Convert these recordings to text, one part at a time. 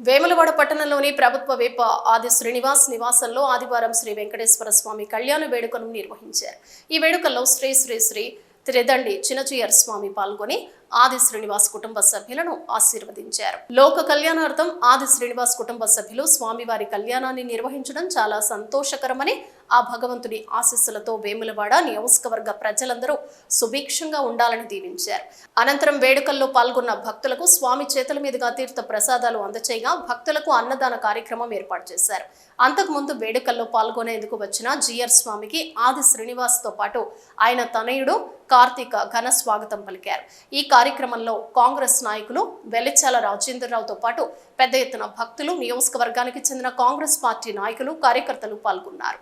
వేములవాడ పట్టణంలోని ప్రభుత్వ వేప ఆది శ్రీనివాస్ నివాసంలో ఆదివారం శ్రీ వెంకటేశ్వర స్వామి కళ్యాణ వేడుకను నిర్వహించారు. ఈ వేడుకల్లో శ్రీ శ్రీ శ్రీ త్రిదండి చినచీయర్ స్వామి పాల్గొని ఆది శ్రీనివాస్ కుటుంబ సభ్యులను ఆశీర్వదించారు. లోక కళ్యాణార్థం ఆది శ్రీనివాస్ కుటుంబ సభ్యులు స్వామివారి కళ్యాణాన్ని నిర్వహించడం చాలా సంతోషకరమని ఆ భగవంతుడి ఆశీస్సులతో వేములవాడ నియోజకవర్గ ప్రజలందరూ సుభిక్షంగా ఉండాలని దీవించారు. అనంతరం వేడుకల్లో పాల్గొన్న భక్తులకు స్వామి చేతుల మీదుగా తీర్థ ప్రసాదాలు అందచేయగా భక్తులకు అన్నదాన కార్యక్రమం ఏర్పాటు చేశారు. అంతకుముందు వేడుకల్లో పాల్గొనేందుకు వచ్చిన జిఆర్ స్వామికి ఆది శ్రీనివాస్తో పాటు ఆయన తనయుడు కార్తీక ఘన స్వాగతం పలికారు. ఈ కార్యక్రమంలో కాంగ్రెస్ నాయకులు వెల్లిచాల రాజేంద్రరావుతో పాటు పెద్ద ఎత్తున భక్తులు నియోజకవర్గానికి చెందిన కాంగ్రెస్ పార్టీ నాయకులు కార్యకర్తలు పాల్గొన్నారు.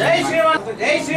జై శ్రీ జై శ్రీ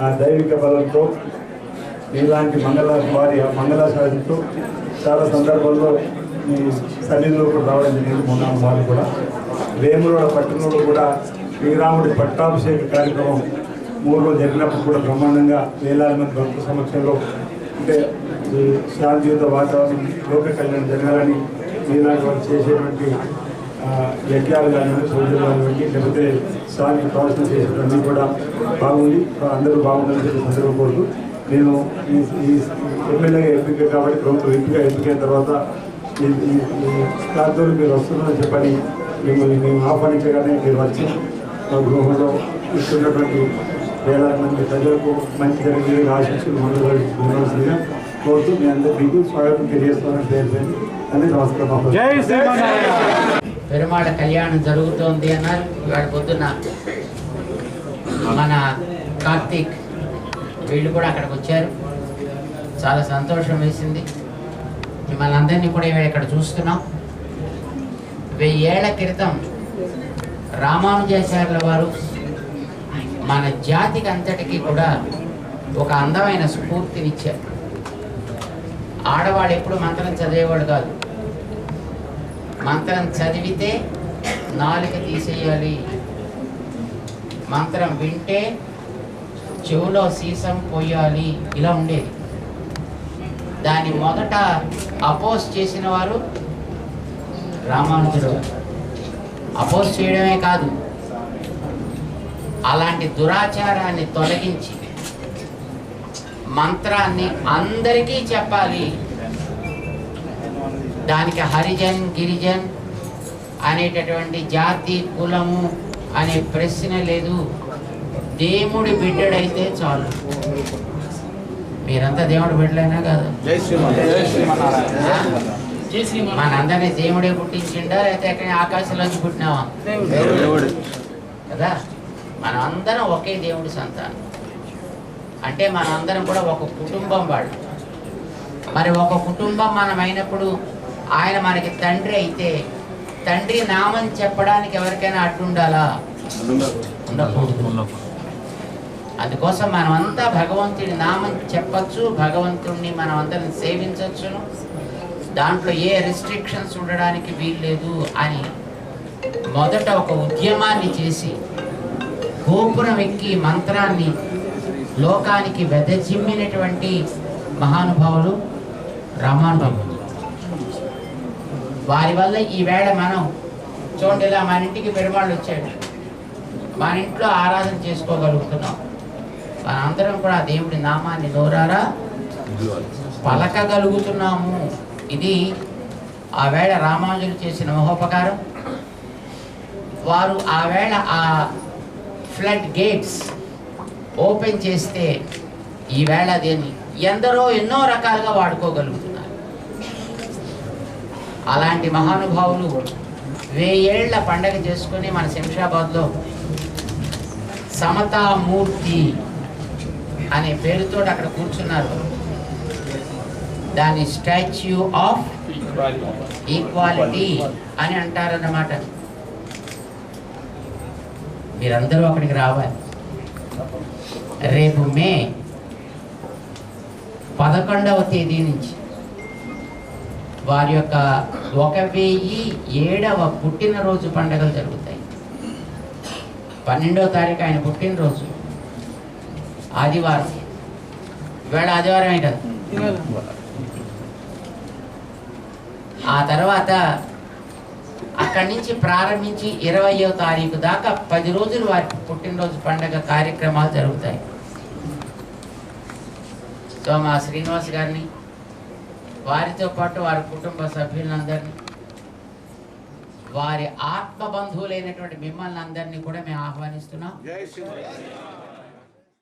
ఆ దైవిక బలంతో ఇలాంటి మంగళ వారి మంగళాశాలతో చాలా సందర్భాల్లో ఈ సన్నిధిలో కూడా రావడం జరిగింది. మొన్న వారు కూడా. వేముల పట్టణంలో కూడా శ్రీరాముడి పట్టాభిషేక కార్యక్రమం మూడు రోజు జరిగినప్పుడు కూడా బ్రహ్మాండంగా వేలాది మంది భక్తుల సమక్షంలో అంటే శాంతియుత వాతావరణం లోక కళ్యాణం జరగాలని ఇలాంటి వారు చేసేటువంటి యజ్ఞాలు కానివ్వండి పూజలు కానివ్వండి లేకపోతే స్వామి ప్రవచనం చేసేటన్నీ కూడా బాగుంది అందరూ బాగుండాలని చెప్పి సందర్భం కోరుతూ నేను ఈ ఈ ఎమ్మెల్యేగా ఎంపిక కాబట్టి ప్రభుత్వం ఎంపిక ఎంపికైన తర్వాత ఈ దాంతో మీరు వస్తున్నారని చెప్పని మిమ్మల్ని మేము ఆహ్వానించగానే మీరు వచ్చి మా గృహంలో ఇస్తున్నటువంటి వేలాది మంది ప్రజలకు మంచి జరిగే ఆశించి మనల్ని కోరుతూ మీ అందరూ మీకు స్వాగతం తెలియజేస్తానని పేరు అందరికీ నమస్కారం. పెరుమాళ కళ్యాణం జరుగుతోంది అన్నారు. ఇవాళ పొద్దున్న మన కార్తీక్ వీళ్ళు కూడా అక్కడికి వచ్చారు. చాలా సంతోషం వేసింది. మిమ్మల్ని అందరినీ కూడా ఇవాళ ఇక్కడ చూస్తున్నాం. వెయ్యేళ్ళ క్రితం రామానుజాచార్యుల వారు మన జాతికి అంతటికీ కూడా ఒక అందమైన స్ఫూర్తినిచ్చారు. ఆడవాళ్ళు ఎప్పుడు మంత్రం చదివేవాడు కాదు. మంత్రం చదివితే నాలుక తీసేయాలి. మంత్రం వింటే చెవులో సీసం పోయాలి. ఇలా ఉండేది. దాన్ని మొదట అపోజ్ చేసిన వారు రామానుజుడు. అపోజ్ చేయడమే కాదు అలాంటి దురాచారాన్ని తొలగించి మంత్రాన్ని అందరికీ చెప్పాలి. దానికి హరిజన్ గిరిజన్ అనేటటువంటి జాతి కులము అనే ప్రశ్న లేదు. దేవుడి బిడ్డడైతే చాలు. మీరంతా దేవుడి బిడ్డలైనా కాదు. మనందరినీ దేవుడే పుట్టించిండా లేకపోతే ఎక్కడ ఆకాశంలోంచి పుట్టినావా? కదా? మనందరం ఒకే దేవుడి సంతానం. అంటే మనందరం కూడా ఒక కుటుంబం వాడు మరి ఒక కుటుంబం మనం అయినప్పుడు ఆయన మనకి తండ్రి అయితే తండ్రి నామం చెప్పడానికి ఎవరికైనా అడ్డుండాలా ఉండకూడదు. అందుకోసం మనమంతా భగవంతుడి నామం చెప్పచ్చు భగవంతుడిని మనం అందరం సేవించవచ్చును దాంట్లో ఏ రిస్ట్రిక్షన్స్ ఉండడానికి వీల్లేదు అని మొదట ఒక ఉద్యమాన్ని చేసి గోపురం ఎక్కి మంత్రాన్ని లోకానికి వెదజిమ్మినటువంటి మహానుభావులు రామానుభావులు. వారి వల్ల ఈవేళ మనం చూడండి ఇలా మన ఇంటికి పెరుమాళ్ళు వచ్చాడు మన ఇంట్లో ఆరాధన చేసుకోగలుగుతున్నాం. మనందరం కూడా దేవుడి నామాన్ని నోరారా పలకగలుగుతున్నాము. ఇది ఆ వేళ రామానుజులు చేసిన మహోపకారం. వారు ఆ వేళ ఆ ఫ్లడ్ గేట్స్ ఓపెన్ చేస్తే ఈవేళ దీన్ని ఎందరో ఎన్నో రకాలుగా వాడుకోగలుగుతున్నారు. అలాంటి మహానుభావులు వెయ్యేళ్ళ పండగ చేసుకొని మన శంషాబాద్లో సమతామూర్తి అనే పేరుతో అక్కడ కూర్చున్నారు. దాని స్టాచ్యూ ఆఫ్ ఈక్వాలిటీ అని అంటారన్నమాట. మీరందరూ అక్కడికి రావాలి. రేపు మే పదకొండవ తేదీ నుంచి వారి యొక్క ఒక వెయ్యి ఏడవ పుట్టినరోజు పండుగలు జరుగుతాయి. పన్నెండవ తారీఖు ఆయన పుట్టినరోజు. ఆదివారం. ఇవాళ ఆదివారమే కదా? ఆ తర్వాత అక్కడి నుంచి ప్రారంభించి ఇరవయో తారీఖు దాకా పది రోజులు వారి పుట్టినరోజు పండగ కార్యక్రమాలు జరుగుతాయి. సో మా శ్రీనివాస్ గారిని వారితో పాటు వారి కుటుంబ సభ్యులందరినీ వారి ఆత్మ బంధువులైనటువంటి మిమ్మల్ని అందరినీ కూడా మేము ఆహ్వానిస్తున్నాం.